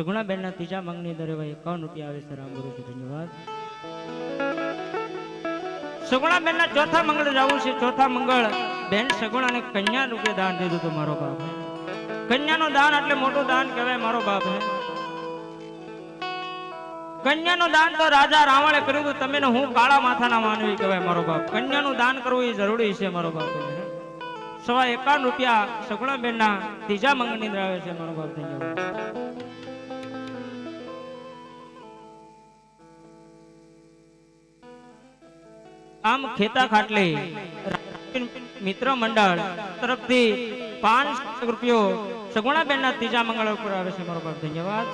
સગુણાબેન ના ત્રીજા મંગની અંદર એવા એકાવન રૂપિયા આવે છે. રામ ગુરુજી, ધન્યવાદ. સગુણાબેન ના ચોથા મંગળ જવું છે. ચોથા મંગળ બેન સગુણાને કન્યા રૂપે દાન દીધું હતું મારો બાપ કન્યાનું દાન એટલે મોટું દાન કહેવાય મારો બાપ હે. કન્યાનું દાન તો રાજા રાવણે કર્યું હતું. તમે હું કાળા માથાના માનવી કહેવાય મારો બાપ. કન્યાનું દાન કરવું એ જરૂરી છે મારો બાપ સવા એકાવન રૂપિયા સગુણાબેન ના ત્રીજા મંગળની અંદર આવે છે મારો બાપ. ધન્યવાદ. આમ ખેતા ખાટલે. મિત્ર મંડળ તરફથી પાંચ રૂપિયો સગુણાબેન ત્રીજા મંગળ ઉપર આવે છે મારો ધન્યવાદ.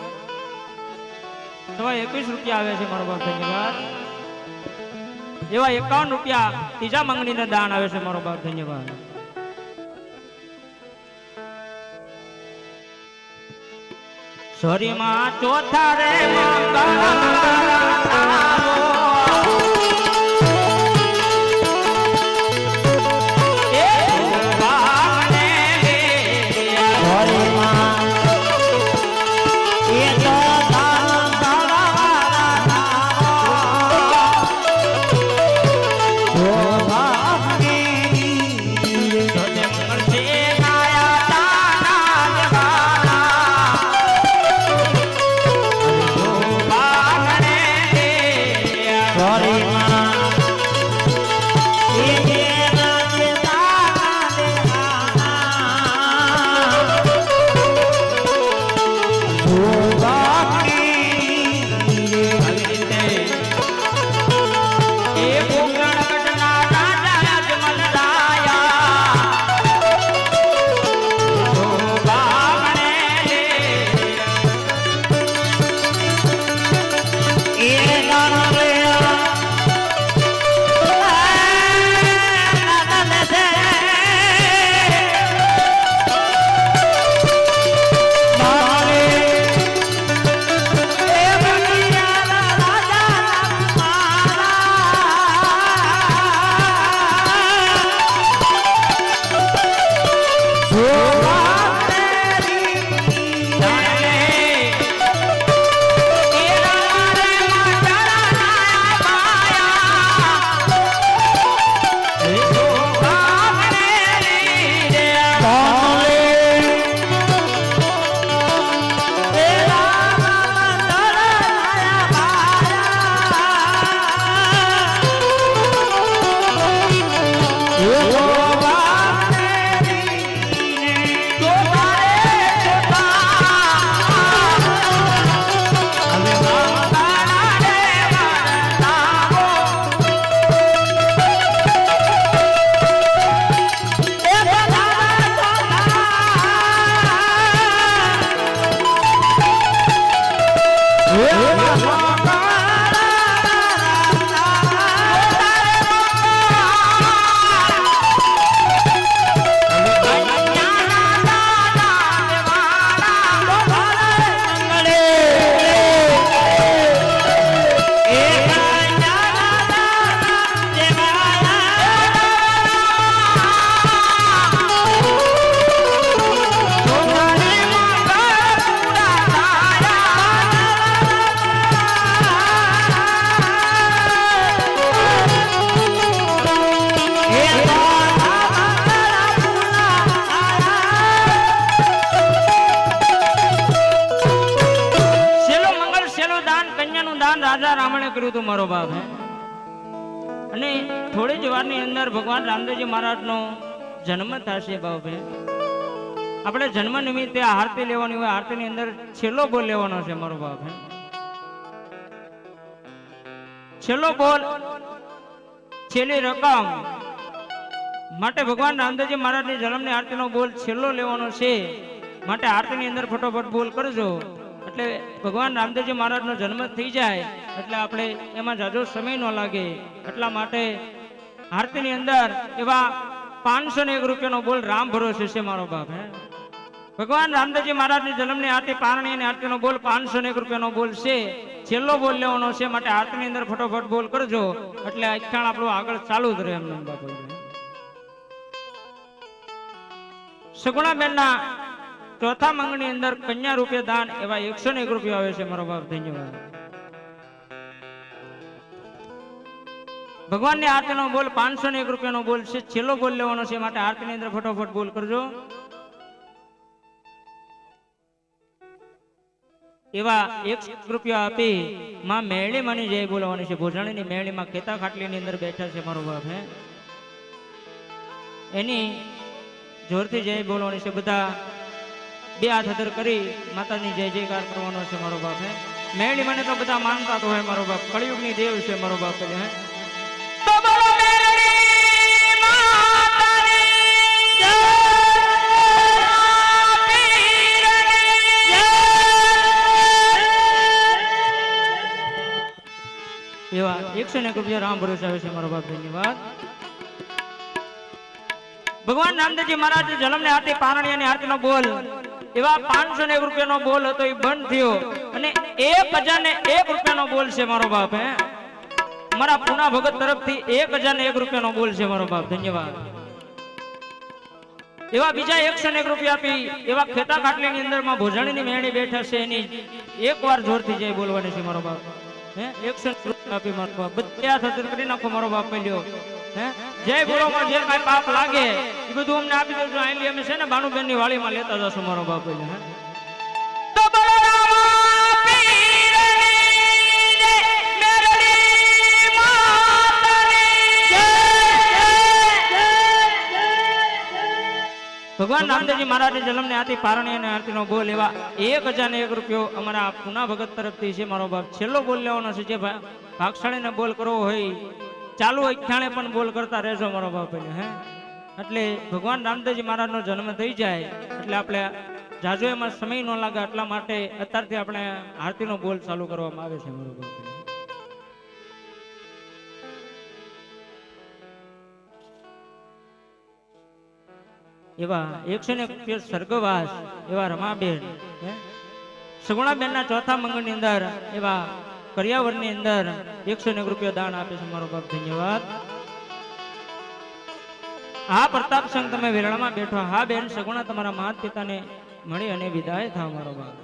સવા એકવીસ રૂપિયા આવે છે મારો ધન્યવાદ. એવા એકાવન રૂપિયા ત્રીજા મંગળીને દાન આવે છે મારો બાપ. ધન્યવાદ. સોરીમાં ચોથા રે શેલો કર્યું હતું મારો બાપ, હે? અને થોડી જ વારની અંદર ભગવાન રામદેવજી મહારાજનો જન્મ થશે બાપ આપણે જન્મ નિમિત્તે આરતી લેવાની હોય, આરતીની અંદર છેલ્લો બોલ લેવાનો છે મારો બાપ છેલ્લો બોલ, છેલ્લી રકમ માટે ભગવાન રામદેવજી મહારાજની જન્મની આરતીનો બોલ છેલ્લો લેવાનો છે. માટે આરતીની અંદર ફટોફટ બોલ કરજો. એટલે ભગવાન રામદેવજી મહારાજનો જન્મ થઈ જાય, એટલે આપણે એમાં જાજો સમય ન લાગે. એટલા માટે આરતીની અંદર એવા પાંચસો ને એક રૂપિયાનો બોલ રામ ભરોસે છે મારો બાપ, હે. ભગવાન રામદેવજી મહારાજની જન્મની આરતી પારણી અને આરતીનો બોલ પાંચસો ને એક રૂપિયાનો બોલ છે. છેલ્લો બોલ લેવાનો છે, માટે આરતીની અંદર ફટોફટ બોલ કરજો. એટલે આખ્યાન આપણું આગળ ચાલુ જ રહે એમને બાપુ સગુણાબેનના ચોથા મંગની અંદર કન્યા રૂપે દાન એવા એકસો એક રૂપિયા આવે છે. મારો બાપ, ધન્યવાદ. ભગવાનની આરતીનો બોલ પાંચસો ને એક રૂપિયાનો બોલ છેલ્લો બોલ લેવાનો છે. માટે આરતીની અંદર ફટોફટ બોલ કરજો. એવા એક રૂપિયા આપી માં મેળી માની જય બોલાવાની છે. ભોજણીની મેળીમાં ખેતા ખાટલીની અંદર બેઠા છે મારો બાપ, હે. એની જોરથી જય બોલવાની છે. બધા બે હાથ અધર કરી માતાની જય જયકાર કરવાનો છે મારો બાપ હે? મેળી મને તો બધા માનતા તો હોય મારો બાપ. કળિયુગની દેવ છે મારો બાપ હે? એવા એકસો ને એક રૂપિયા રામ ભરોસે આવે છે મારો બાપ ધન્યવાદ ભગવાન નામદેવજી મહારાજ જન્મ નાથી પારણી અને હાથ નો બોલ. એવા પાંચસો ને એક રૂપિયાનો બોલ હતો, એ બંધ થયો. અને એક હજાર ને એક રૂપિયાનો બોલ છે મારો બાપ, હે? મારા પુના ભગત તરફથી એક હજાર ને એક રૂપિયાનો બોલ છે મારો બાપ, ધન્યવાદ. એવા બીજા એકસો ને એક રૂપિયા આપી, એવા ખેતા ખાટલીની અંદરમાં ભોજાણીની મેળી બેઠા છે, એની એક વાર જોરથી જય બોલવાની છે મારો બાપ, હે? એકસો આપી મારો બાપ. બધા થતું કરી નાખો મારો બાપ હે જય બોલો પણ જે કાંઈ પાપ લાગે એ બધું અમને આપી દેજો. અહીં અમે છે ને ભાનુબેનની વાડીમાં લેતા જશું મારો બાપ હે? ભગવાન રામદેવજી મહારાજની જન્મને આથી પારણી અને આરતીનો ગોલ એવા એક હજાર ને એક રૂપિયો અમારા પુના ભગત તરફથી છે મારો બાપ. છેલ્લો બોલ લેવાનો છે જે ભાગશાળીને બોલ કરવો હોય ચાલુ અખ્યાણે પણ બોલ કરતા રહેજો મારો બાપ હે એટલે ભગવાન રામદેવજી મહારાજનો જન્મ થઈ જાય, એટલે આપણે જાજો એમાં સમય ન લાગે, એટલા માટે અત્યારથી આપણે આરતીનો બોલ ચાલુ કરવામાં આવે છે મારો બાપ એવા એકસો ને સ્વર્ગવાસ એવા રમાબેન? સગુણાબેનના ચોથા મંગળની અંદર એવા કરિયાવરની અંદર એકસો એક રૂપિયા દાન આપે છે મારો બાપ, ધન્યવાદ. હા, પ્રતાપ સંઘ, તમે વેરણામાં બેઠો. હા, બેન, સગુણા તમારા માત પિતાને મળી અને વિદાય થા મારો બાપ.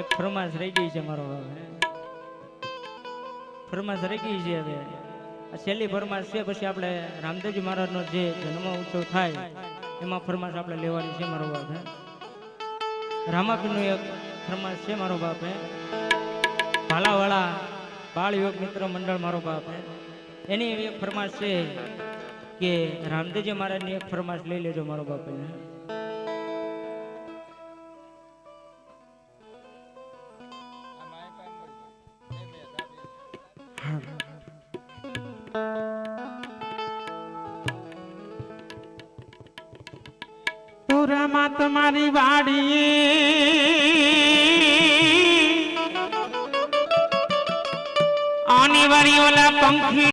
એક ફરમાશ રહી ગઈ છે મારો બાપ. ફરમાશ રહી ગઈ છે હવે. છેલ્લી ફરમાશ છે, પછી આપણે રામદેવજી મહારાજનો જે જન્મ ઉત્સવ થાય, એમાં ફરમાશ આપણે લેવાની છે મારો બાપ, હે. એક ફરમાશ છે મારો બાપ ભાલાવાળા બાળ યોગ મિત્ર મંડળ મારો બાપ એની એક ફરમાશ છે કે રામદેવજી મહારાજની એક ફરમાશ લઈ લેજો મારો બાપ હે પુરામાં તમારી વાડીએ આની વારી ઓલા પંખી